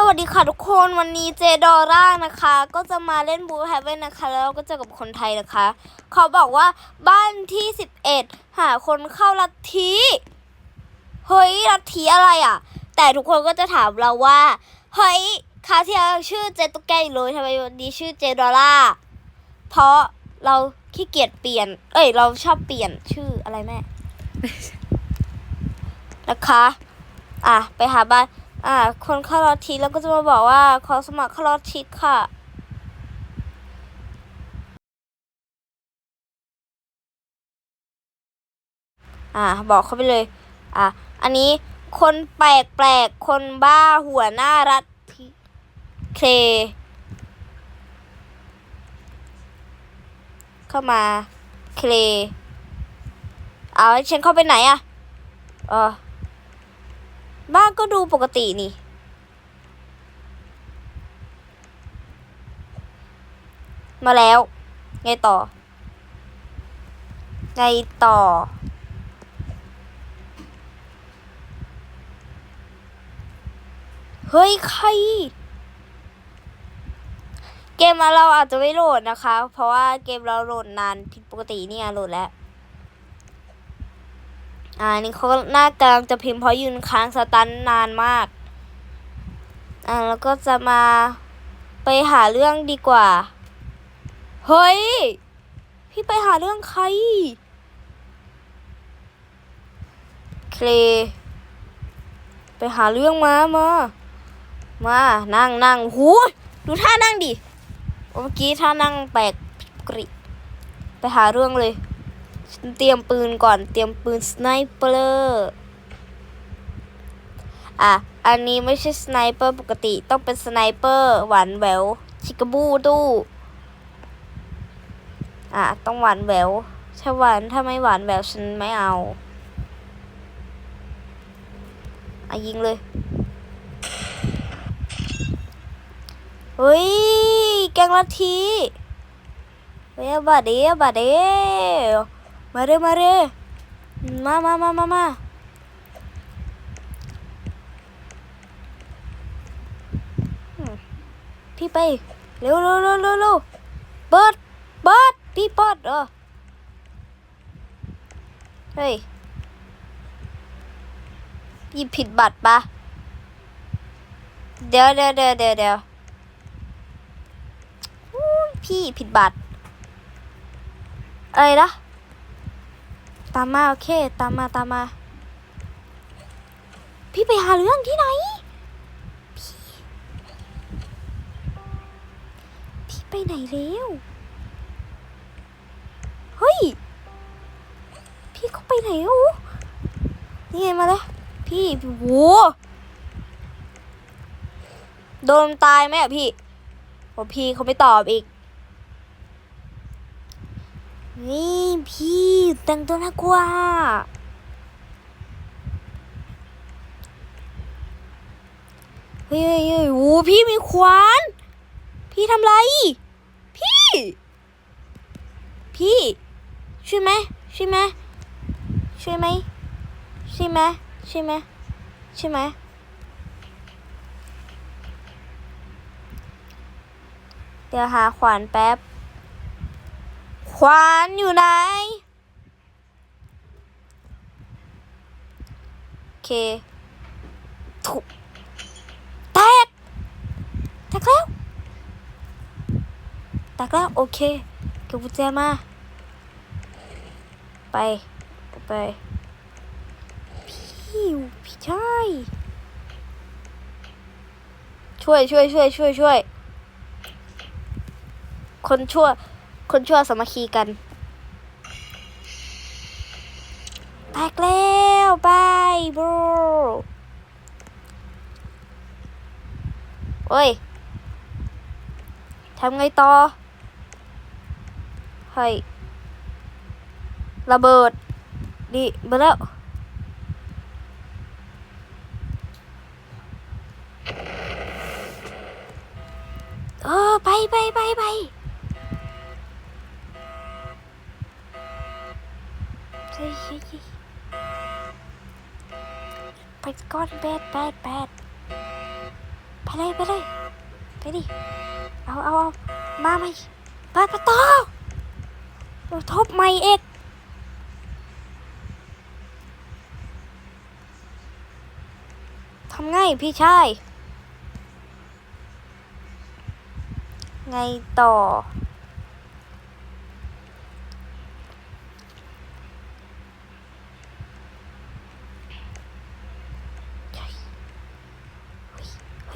สวัสดีค่ะทุกคนวันนี้เจดอร่านะคะ ก็จะมาเล่นบูแฮเว่นนะคะ แล้วก็เจอกับคนไทยนะคะ เขาบอกว่าบ้านที่สิบเอ็ดหาคนเข้าลัทธิเฮ้ยลัทธิอะไรอะ แต่ทุกคนก็จะถามเราว่าเฮ้ยคาวที่แล้วชื่อเจตุกแกอยู่เลยทำไมวันนี้ชื่อเจดอร่าเพราะเราขี้เกียจเปลี่ยน เอ้ย เราชอบเปลี่ยนชื่ออะไรแม่นะคะ อะไปหาบ้าน อะคนเข้ารอทีแล้วก็จะมาบอกว่าขอสมัครเข้ารอทีค่ะอะบอกเขาไปเลย อะอันนี้คนแปลกแปลกคนบ้าหัวหน้ารัฐทีเค เข้ามาเคลเอาฉันเข้าไปไหนอะเออ บ้านก็ดูปกตินี่ มาแล้ว ไงต่อ ไงต่อ เฮ้ย ใคร เกมเราอาจจะไม่โหลดนะคะ เพราะว่าเกมเราโหลดนานผิดปกติเนี่ยโหลดแล้ว อ่านี่เขาก็หน้ากำลังจะพิมพ์เพราะยืนค้างสตันนานมาก อ่าแล้วก็จะมาไปหาเรื่องดีกว่า เฮ้ย พี่ไปหาเรื่องใคร เคล ไปหาเรื่องมามา มานั่งนั่งหูดูท่านั่งดิ เมื่อกี้ท่านั่งแปลกกริ ไปหาเรื่องเลย เตรียมปืนก่อนเตรียมปืนสไนเปอร์อะ อันนี้ไม่ใช่สไนเปอร์ปกติต้องเป็นสไนเปอร์หวานแหววชิกาบูตู้อะ ต้องหวานแหววถ้าหวานถ้าไม่หวานแหววฉันไม่เอาอะยิงเลยเฮ้ย แกงลัทธิเฮ้ยบาดเดบาดเด มาเร็วมาเร็วมามามามามาพี่ไปเร็วเร็วเร็วเร็วเร็วเปิดเปิดพี่เปิดเออเฮ้ยหยิบผิดบัตรปะเดี๋ยวเดี๋ยวเดี๋ยวเดี๋ยวเดี๋ยวพี่ผิดบัตรอะไรนะามมาโอเค ตามมาตามมา พี่ไปหาเรื่องที่ไหน พี่ พี่ไปไหนแล้วเฮ้ย พี่เขาไปไหนโอ้นี่ไงมาเลยพี่โหโดนตายไหมอะพี่โอพี่เขาไม่ตอบอีก นี่พี่แต่งตัวน่ากลัวเฮ้ยเฮ้ยเฮ้ยโอ้พี่มีขวาน พี่ทำไร พี่ พี่ ช่วยไหมช่วยไหมช่วยไหมช่วยไหมช่วยไหมช่วยไหมเดี๋ยวหาขวานแป๊บ ขวานอยู่ไหน โอเค ถูกแตกแตกแล้วแตกแล้ว โอเค เก็บกุญแจมา ไป ไป พี่พี่ชายช่วยช่วยช่วยช่วยช่วยคนชั่ว คนชั่วสามัคคีกันแตกแล้วบายบรโอ้ยทำไงต่อเฮ้ยระเบิดดิเบิดแล้วเออไปไปไปไป เฮ้ยเฮ้ยเฮ้ย ไปก่อนแบดแบดแบดไปเลยไปเลยไปดิ เอาเอาเอามาไหมเปิดประตูเดี๋ยวทบไม่เอกทำไงพี่ชาย ไงต่อ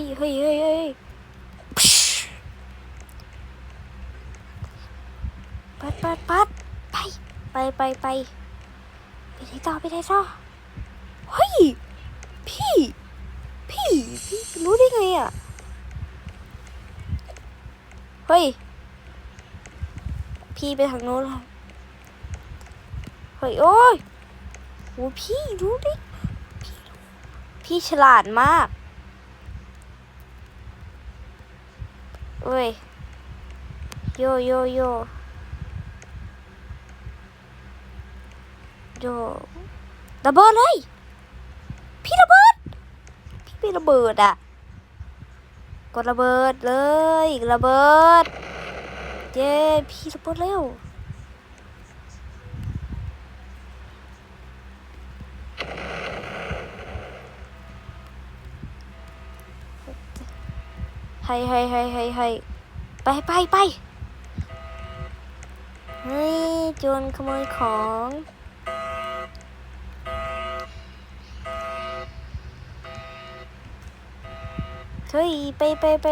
เฮ้ยเฮ้ยเฮ้ยเฮ้ยปัดปัดปัดไปไปไปไปไปไหนต่อไปไหนต่อเฮ้ยพี่พี่พี่รู้ได้ไงอะเฮ้ย พี่ไปทางโน้นแล้วเฮ้ยโอ้ยโอ้พี่รู้ดิพี่ฉลาดมาก เอ้ย โยโยโยโยระเบิดเลย พี่ระเบิด พี่ไประเบิดอะ กดระเบิดเลย ระเบิด เย้ พี่ระเบิดเร็ว ให้ให้ให้ให้ให้ไปไปไปเฮ้ยโจรขโมยของเฮ้ยไปไปไป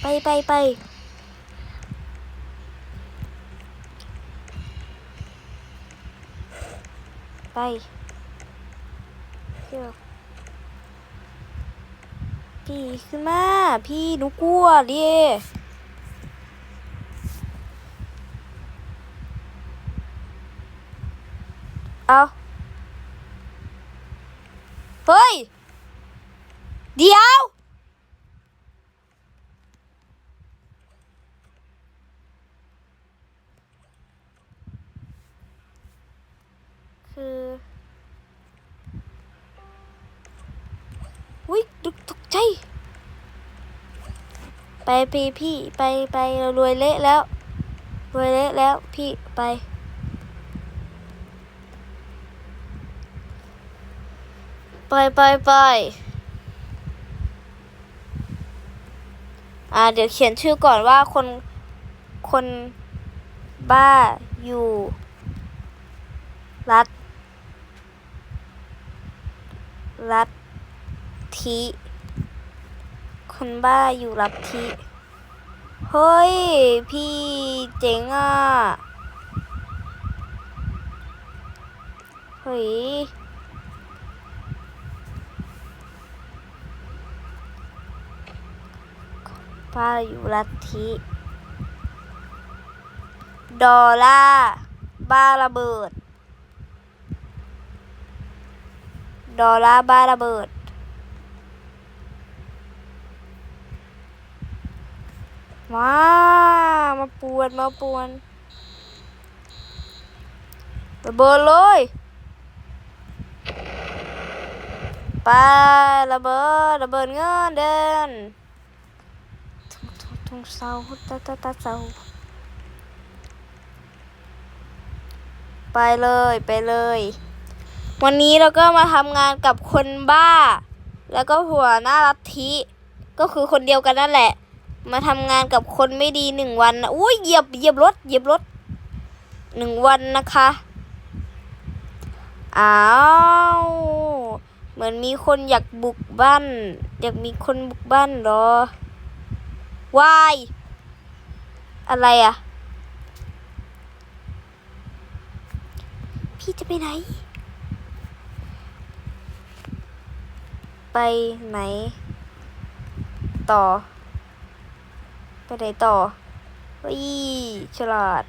ไปไปไปไปเที่ยว พี่ขึ้นมาพี่หนูกลัวดิเอาเฮ้ย เดี๋ยว คือ อุ้ยตกตกใจ ไปพี่พี่ไปไปเรารวยเละแล้วรวยเละแล้วพี่ไป ไปไปไปอ่าเดี๋ยวเขียนชื่อก่อนว่าคนคนบ้าอยู่ รัฐรัฐทิ คนบ้าอยู่รับทิเฮ้ย พี่เจ๋งอะ เฮ้ยบ้าอยู่ลัทธิดอลล่าบ้าระเบิด ดอลล่าบ้าระเบิด มามาปวนมาปวนระเบิดเลยไประเบิดระเบิดเงินเดินทุ่งทุ่งทุ่งเสาตาตาตาเสาไปเลยไปเลย วันนี้เราก็มาทำงานกับคนบ้า แล้วก็หัวหน้าลัทธิก็คือคนเดียวกันนั่นแหละ มาทำงานกับคนไม่ดีหนึ่งวันนะอุ้ยเหยียบเหยียบรถเหยียบรถหนึ่งวันนะคะอ้าวเหมือนมีคนอยากบุกบ้าน อยากมีคนบุกบ้านเหรอวายอะไรอะพี่จะไปไหน ไปไหน ต่อ ไปไหนต่อวิฉลาด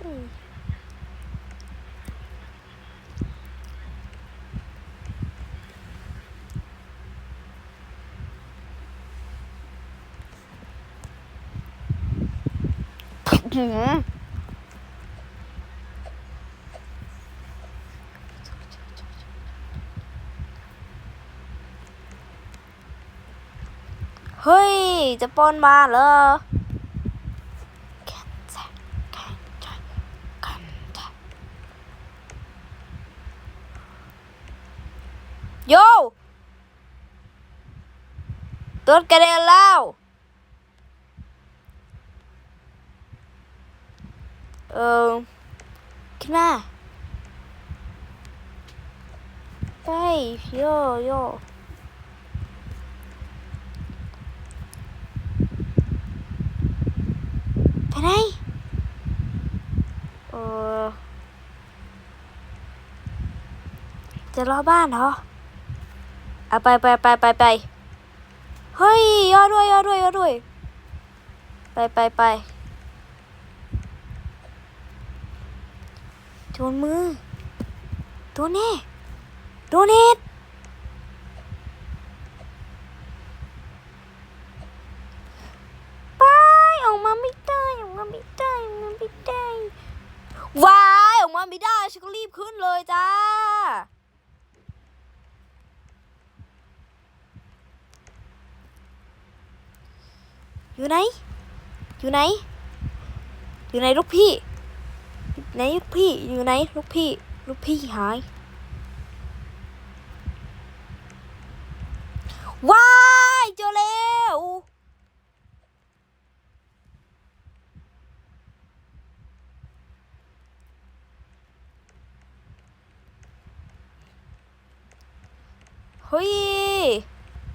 อืม เฮ้ย จะปล้นบ้าเหรอโยตัวกระเด็นแล้วเออขึ้นมาไปโยโยไปไหนเออ จะรอบ้านเหรอเอาไปไปไปไปไปเฮ้ยย่อด้วยย่อด้วยย่อด้วย ไปไปไปโดนมือโดนเน่โดนเน็ตไปออกมาไม่ได้ออกมาไม่ได้ออกมาไม่ได้วายออกมาไม่ได้ฉันก็รีบขึ้นเลยจ้า อยู่ไหน อยู่ไหน อยู่ไหนลูกพี่ ไหนลูกพี่ อยู่ไหนลูกพี่ ลูกพี่หาย ว้ายเจอแล้วเฮ้ย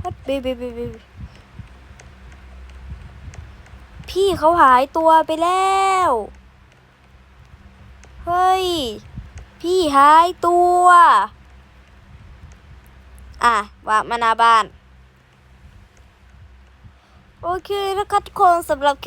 ฮัดเบเบเบเบ พี่เขาหายตัวไปแล้ว เฮ้ย พี่หายตัว อะว่ามาหนาบ้าน โอเคนะคะทุกคนสำหรับคลิป